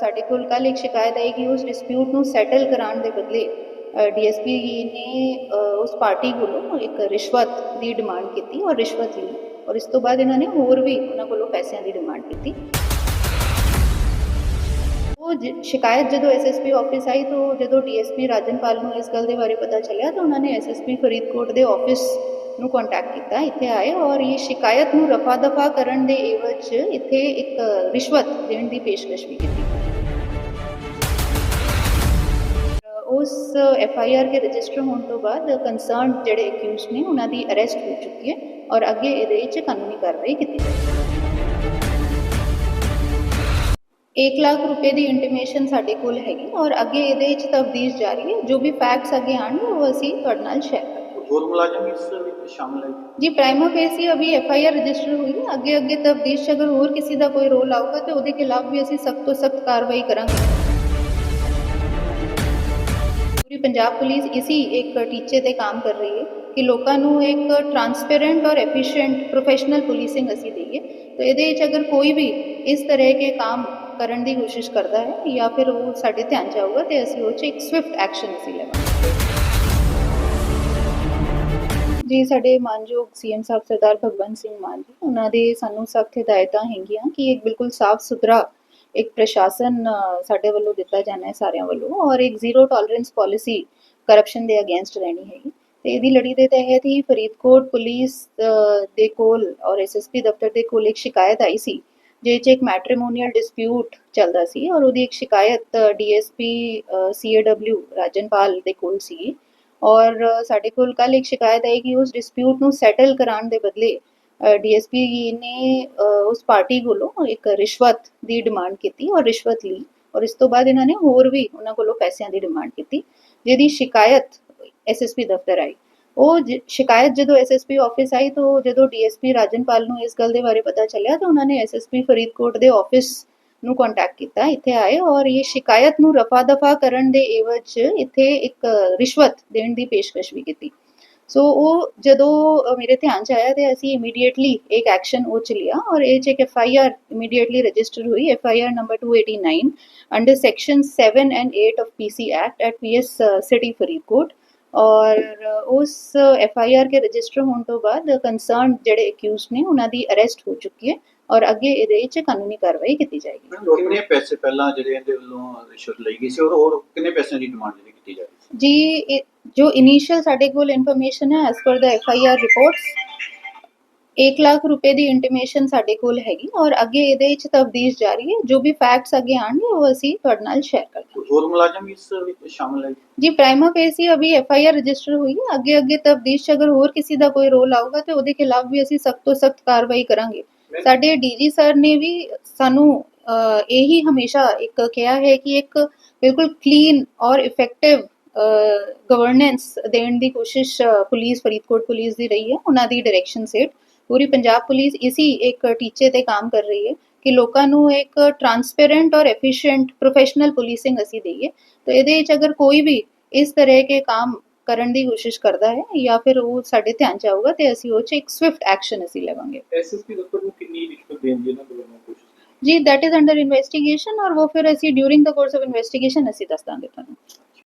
ਸਾਡੇ ਕੋਲ ਕੱਲ ਇੱਕ ਸ਼ਿਕਾਇਤ ਆਈ ਕਿ ਉਸ ਡਿਸਪਿਊਟ ਨੂੰ ਸੈਟਲ ਕਰਾਉਣ ਦੇ ਬਦਲੇ ਡੀਐਸਪੀ ਨੇ ਉਸ ਪਾਰਟੀ ਕੋਲੋਂ ਇੱਕ ਰਿਸ਼ਵਤ ਦੀ ਡਿਮਾਂਡ ਕੀਤੀ ਔਰ ਰਿਸ਼ਵਤ ਲਈ ਔਰ ਇਸ ਤੋਂ ਬਾਅਦ ਇਹਨਾਂ ਨੇ ਹੋਰ ਵੀ ਉਹਨਾਂ ਕੋਲੋਂ ਪੈਸਿਆਂ ਦੀ ਡਿਮਾਂਡ ਕੀਤੀ। ਉਹ ਜ- ਸ਼ਿਕਾਇਤ ਜਦੋਂ ਐਸਐਸਪੀ ਆਫਿਸ ਆਈ ਤਾਂ ਜਦੋਂ ਡੀਐਸਪੀ ਰਾਜਨਪਾਲ ਨੂੰ ਇਸ ਗੱਲ ਦੇ ਬਾਰੇ ਪਤਾ ਚੱਲਿਆ ਤਾਂ ਉਹਨਾਂ ਨੇ ਐਸਐਸਪੀ ਫਰੀਦਕੋਟ ਦੇ ਆਫਿਸ ਨੂੰ ਕੰਟੈਕਟ ਕੀਤਾ, ਇੱਥੇ ਆਏ ਔਰ ਇਹ ਸ਼ਿਕਾਇਤ ਨੂੰ ਰਫਾ ਦਫਾ ਕਰਨ ਦੇ ਏਵਜ ਇੱਥੇ ਇੱਕ ਰਿਸ਼ਵਤ ਦੇਣ ਦੀ ਪੇਸ਼ਕਸ਼ ਵੀ ਕੀਤੀ ਉਸ ਐਫ ਆਈ ਆਰ ਕੇ ਰਜਿਸਟਰ ਹੋਣ ਤੋਂ ਬਾਅਦ ਕੰਸਰਨ ਜਿਹੜੇ ਅਕਿਊਜ਼ਡ ਨੇ, ਉਹਨਾਂ ਦੀ ਅਰੈਸਟ ਹੋ ਚੁੱਕੀ ਹੈ ਔਰ ਅੱਗੇ ਇਹਦੇ ਵਿੱਚ ਕਾਨੂੰਨੀ ਕਾਰਵਾਈ ਕੀਤੀ ਜਾਏਗੀ 1 ਲੱਖ ਰੁਪਏ ਦੀ ਇੰਟੀਮੇਸ਼ਨ ਸਾਡੇ ਕੋਲ ਹੈਗੀ ਔਰ ਅੱਗੇ ਇਹਦੇ ਵਿੱਚ ਤਫਤੀਸ਼ ਜਾਰੀ ਹੈ। ਜੋ ਵੀ ਫੈਕਟਸ ਅੱਗੇ ਆਣਗੇ ਉਹ ਅਸੀਂ ਤੁਹਾਡੇ ਨਾਲ ਸ਼ੇਅਰ ਕਰਾਂਗੇ। ਹੋਰ ਮੁਲਾਜ਼ਮ ਇਸ ਵਿੱਚ ਸ਼ਾਮਲ ਹੈ ਜੀ ਪ੍ਰਾਈਮੋ ਫੇਸੀ ਅਭੀ ਐਫ ਆਈ ਆਰ ਰਜਿਸਟਰ ਹੋਈ ਹੈ ਅੱਗੇ ਅੱਗੇ ਤਫਤੀਸ਼ 'ਚ ਅਗਰ ਹੋਰ ਕਿਸੇ ਦਾ ਕੋਈ ਰੋਲ ਆਊਗਾ ਤੇ ਉਹਦੇ ਖਿਲਾਫ ਵੀ ਅਸੀਂ ਸਖਤ ਤੋਂ ਸਖਤ ਕਾਰਵਾਈ ਕਰਾਂਗੇ ਪੂਰੀ ਪੰਜਾਬ ਪੁਲਿਸ ਇਸੀ ਇੱਕ ਟੀਚੇ ਤੇ ਕੰਮ ਕਰ ਰਹੀ ਹੈ ਕਿ ਲੋਕਾਂ ਨੂੰ ਇੱਕ ਟਰਾਂਸਪੇਰੈਂਟ ਔਰ ਐਫੀਸ਼ੀਐਂਟ ਪ੍ਰੋਫੈਸ਼ਨਲ ਪੁਲਿਸਿੰਗ ਅਸੀਂ ਦਈਏ ਤਾਂ ਇਹਦੇ ਵਿੱਚ ਅਗਰ ਕੋਈ ਵੀ ਇਸ ਤਰ੍ਹਾਂ ਕੇ ਕੰਮ ਕਰਨ ਦੀ ਕੋਸ਼ਿਸ਼ ਕਰਦਾ ਹੈ ਜਾਂ ਫਿਰ ਉਹ ਸਾਡੇ ਧਿਆਨ 'ਚ ਆਊਗਾ ਤੇ ਅਸੀਂ ਉਹ 'ਚ ਇੱਕ ਸਵਿਫਟ ਐਕਸ਼ਨ ਅਸੀਂ ਲਵਾਂਗੇ ਜੀ, ਸਾਡੇ ਮਾਨਯੋਗ ਸੀਐਮ ਸਾਹਿਬ ਸਰਦਾਰ ਭਗਵੰਤ ਸਿੰਘ ਮਾਨ ਜੀ, ਉਹਨਾਂ ਦੇ ਸਾਨੂੰ ਸਖਤ ਹਦਾਇਤਾਂ ਹੈਗੀਆਂ ਕਿ ਇੱਕ ਬਿਲਕੁਲ ਸਾਫ਼ ਸੁਥਰਾ ਇੱਕ ਪ੍ਰਸ਼ਾਸਨ ਸਾਡੇ ਵੱਲੋਂ ਦਿੱਤਾ ਜਾਣਾ ਹੈ ਸਾਰਿਆਂ ਵੱਲੋਂ ਔਰ ਇੱਕ ਜ਼ੀਰੋ ਟੋਲਰੈਂਸ ਪਾਲਿਸੀ ਕਰਪਸ਼ਨ ਦੇ ਅਗੇਂਸਟ ਰਹਿਣੀ ਹੈਗੀ। ਤੇ ਇਹਦੀ ਲੜੀ ਦੇ ਤਹਿਤ ਹੀ ਫਰੀਦਕੋਟ ਪੁਲਿਸ ਦੇ ਕੋਲ ਔਰ ਐਸਐਸਪੀ ਦਫ਼ਤਰ ਦੇ ਕੋਲ ਇੱਕ ਸ਼ਿਕਾਇਤ ਆਈ ਸੀ, ਜਿਹਦੇ 'ਚ ਇੱਕ ਮੈਟ੍ਰੀਮੋਨੀਅਲ ਡਿਸਪਿਊਟ ਚੱਲਦਾ ਸੀ ਔਰ ਉਹਦੀ ਇੱਕ ਸ਼ਿਕਾਇਤ ਡੀਐਸਪੀ ਸੀਏਡਬਲਿਊ ਰਾਜਨਪਾਲ ਦੇ ਕੋਲ ਸੀ ਔਰ ਸਾਡੇ ਕੋਲ ਕੱਲ ਇੱਕ ਸ਼ਿਕਾਇਤ ਆਈ ਕਿ ਉਸ ਡਿਸਪਿਊਟ ਨੂੰ ਸੈਟਲ ਕਰਾਉਣ ਦੇ ਬਦਲੇ ਡੀਐਸਪੀ ਨੇ ਉਸ ਪਾਰਟੀ ਕੋਲੋਂ ਇੱਕ ਰਿਸ਼ਵਤ ਦੀ ਡਿਮਾਂਡ ਕੀਤੀ ਔਰ ਰਿਸ਼ਵਤ ਲਈ ਔਰ ਇਸ ਤੋਂ ਬਾਅਦ ਇਹਨਾਂ ਨੇ ਹੋਰ ਵੀ ਉਹਨਾਂ ਕੋਲੋਂ ਪੈਸਿਆਂ ਦੀ ਡਿਮਾਂਡ ਕੀਤੀ, ਜਿਹਦੀ ਸ਼ਿਕਾਇਤ ਐਸਐਸਪੀ ਦਫ਼ਤਰ ਆਈ। ਉਹ ਸ਼ਿਕਾਇਤ ਜਦੋਂ ਐਸਐਸਪੀ ਆਫਿਸ ਆਈ ਤਾਂ ਜਦੋਂ ਡੀਐਸਪੀ ਰਾਜਨਪਾਲ ਨੂੰ ਇਸ ਗੱਲ ਦੇ ਬਾਰੇ ਪਤਾ ਚੱਲਿਆ ਤਾਂ ਉਹਨਾਂ ਨੇ ਐਸਐਸਪੀ ਫਰੀਦਕੋਟ ਦੇ ਆਫਿਸ ਨੂੰ ਕੰਟੈਕਟ ਕੀਤਾ, ਇੱਥੇ ਆਏ ਔਰ ਇਹ ਸ਼ਿਕਾਇਤ ਨੂੰ ਰਫਾ ਦਫਾ ਕਰਨ ਦੇ ਏਵਜ ਇੱਥੇ ਇੱਕ ਰਿਸ਼ਵਤ ਦੇਣ ਦੀ ਪੇਸ਼ਕਸ਼ ਵੀ ਕੀਤੀ। ਸੋ ਉਹ ਜਦੋਂ ਮੇਰੇ ਧਿਆਨ 'ਚ ਆਇਆ ਤੇ ਅਸੀਂ ਇਮੀਡੀਏਟਲੀ ਇੱਕ ਐਕਸ਼ਨ ਉਹ 'ਚ ਲਿਆ ਔਰ ਇਹ 'ਚ ਇੱਕ F I R immediately register ਹੋਈ F I R number 289 under section 7 and 8 of PC act at PS city Faridkot ਔਰ ਉਸ ਐਫ ਆਈ ਆਰ ਕੇ ਰਜਿਸਟਰ ਹੋਣ ਤੋਂ ਬਾਅਦ ਕੰਸਰਨ ਜਿਹੜੇ ਅਕਿਊਜ਼ਡ ਨੇ ਉਹਨਾਂ ਦੀ ਅਰੈਸਟ ਹੋ ਚੁੱਕੀ ਹੈ। ਔਰ ਅੱਗੇ ਇਹਦੇ ਵਿੱਚ ਕਾਨੂੰਨੀ ਕਾਰਵਾਈ ਕੀਤੀ ਜਾਏਗੀ। ਕਿੰਨੇ ਪੈਸੇ ਪਹਿਲਾਂ ਜਿਹੜੇ ਇਹਦੇ ਵੱਲੋਂ ਰਿਸ਼ਵਤ ਲਈ ਗਈ ਸੀ ਔਰ ਹੋਰ ਕਿੰਨੇ ਪੈਸਿਆਂ ਦੀ ਡਿਮਾਂਡ ਜਿਹੜੀ ਕੀਤੀ ਜਾ ਰਹੀ ਸੀ? ਜੀ ਜੋ ਇਨੀਸ਼ੀਅਲ ਸਾਡੇ ਕੋਲ ਇਨਫੋਰਮੇਸ਼ਨ ਹੈ as per the F I R reports 1 lakh ਰੁਪਏ ਦੀ ਇੰਟੀਮੇਸ਼ਨ ਸਾਡੇ ਕੋਲ ਹੈਗੀ ਔਰ ਅੱਗੇ ਇਹਦੇ ਵਿੱਚ ਤਫਤੀਸ਼ ਜਾਰੀ ਹੈ। ਜੋ ਵੀ ਫੈਕਟਸ ਅੱਗੇ ਆਣਗੇ ਉਹ ਅਸੀਂ ਤੁਹਾਡੇ ਨਾਲ ਸ਼ੇਅਰ ਕਰਾਂਗੇ ਹੋਰ ਮੁਲਾਜ਼ਮ ਇਸ ਵਿੱਚ ਸ਼ਾਮਲ ਹੈ? ਜੀ ਪ੍ਰਾਈਮਾ ਫੇਸੀ ਅਭੀ ਐਫ ਆਈ ਆਰ ਰਜਿਸਟਰ ਹੋਈ ਹੈ। ਅੱਗੇ ਅੱਗੇ 'ਚ ਅਗਰ ਹੋਰ ਕਿਸੇ ਦਾ ਕੋਈ ਰੋਲ ਆਊਗਾ ਤੇ ਉਹਦੇ ਖਿਲਾਫ ਵੀ ਅਸੀਂ ਸਖਤ ਤੋਂ ਸਖਤ ਕਾਰਵਾਈ ਕਰਾਂਗੇ। ਸਾਡੇ ਡੀਜੀ ਸਰ ਨੇ ਵੀ ਸਾਨੂੰ ਇਹੀ ਹਮੇਸ਼ਾ ਇੱਕ ਕਿਹਾ ਹੈ ਕਿ ਇੱਕ ਬਿਲਕੁਲ ਕਲੀਨ ਔਰ ਇਫੈਕਟਿਵ ਗਵਰਨੈਂਸ ਦੇਣ ਦੀ ਕੋਸ਼ਿਸ਼ ਪੁਲਿਸ, ਫਰੀਦਕੋਟ ਪੁਲਿਸ ਦੀ ਰਹੀ ਹੈ। ਉਹਨਾਂ ਦੀ ਡਾਇਰੈਕਸ਼ਨ ਸੇਟ ਪੂਰੀ ਪੰਜਾਬ ਪੁਲਿਸ ਇਸੀ ਇੱਕ ਟੀਚੇ ਤੇ ਕੰਮ ਕਰ ਰਹੀ ਹੈ ਕਿ ਲੋਕਾਂ ਨੂੰ ਇੱਕ ਟਰਾਂਸਪੇਰੈਂਟ ਔਰ ਐਫੀਸ਼ੀਐਂਟ ਪ੍ਰੋਫੈਸ਼ਨਲ ਪੁਲਿਸਿੰਗ ਅਸੀਂ ਦਈਏ। ਤਾਂ ਇਹਦੇ ਵਿੱਚ ਅਗਰ ਕੋਈ ਵੀ ਇਸ ਤਰ੍ਹਾਂ ਕੇ ਕੰਮ ਕਰਨ ਦੀ ਕੋਸ਼ਿਸ਼ ਕਰਦਾ ਹੈ ਜਾਂ ਫਿਰ ਉਹ ਸਾਡੇ ਧਿਆਨ ਚ ਆਊਗਾ ਤੇ ਅਸੀਂ ਉਹ 'ਚ ਇੱਕ ਸਵਿਫਟ ਐਕਸ਼ਨ ਅਸੀਂ ਲਵਾਂਗੇ। ਐਸਐਸਪੀ ਦਫ਼ਤਰ ਨੂੰ ਕਿੰਨੀ ਰਿਸ਼ਵਤ ਦੇਣ ਦੀ ਇਹਨਾਂ ਵੱਲੋਂ ਕੋਸ਼ਿਸ਼? ਜੀ that is ਅੰਡਰ ਇਨਵੈਸਟੀਗੇਸ਼ਨ ਔਰ ਉਹ ਫਿਰ ਅਸੀਂ during the course of investigation ਅਸੀਂ ਦੱਸ ਦਾਂਗੇ ਤੁਹਾਨੂੰ।